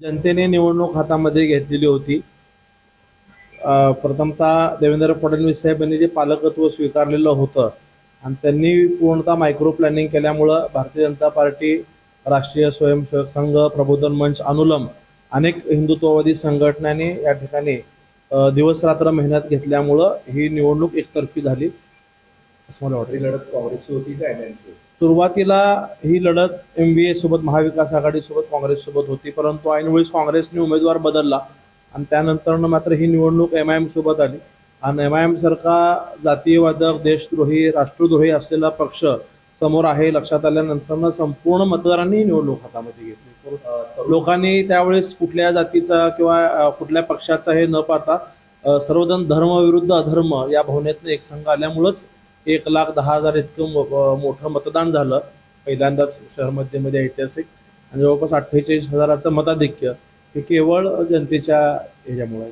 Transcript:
जनतेने निवडणूक हातामध्ये घेतलेली होती. प्रथमतः देवेंद्र फडणवीस साहेबांनी जे पालकत्व स्वीकारलेलं होतं आणि त्यांनी पूर्णतः मायक्रो प्लॅनिंग केल्यामुळं भारतीय जनता पार्टी राष्ट्रीय स्वयंसेवक संघ प्रबोधन मंच अनुलम अनेक हिंदुत्ववादी संघटनांनी या ठिकाणी दिवस दिवसरात्र मेहनत घेतल्यामुळं ही निवडणूक एकतर्फी झाली. असं मला वाटतं. लढत काँग्रेसची होती काय सुरुवातीला ही लढत एम बी ए सोबत महाविकास आघाडी सोबत काँग्रेस सोबत होती. परंतु ऐनवेळीस काँग्रेसने उमेदवार बदलला आणि त्यानंतर मात्र ही निवडणूक एम आय एम सोबत आली. आणि एम आय एम सारखा जातीयवादक देशद्रोही राष्ट्रद्रोही असलेला पक्ष समोर आहे लक्षात आल्यानंतर संपूर्ण मतदारांनी ही निवडणूक हातामध्ये घेतली. लोकांनी त्यावेळेस कुठल्या जातीचा किंवा कुठल्या पक्षाचा हे न पाहता सर्वजण धर्म विरुद्ध अधर्म या भावनेतनं एक संघ आल्यामुळंच एक लाख दहा हजार इतकं मोठं मतदान झालं पहिल्यांदाच शहरमध्ये ऐतिहासिक. आणि जवळपास अठ्ठेचाळीस हजाराचं मताधिक्य हे केवळ जनतेच्या ह्याच्यामुळे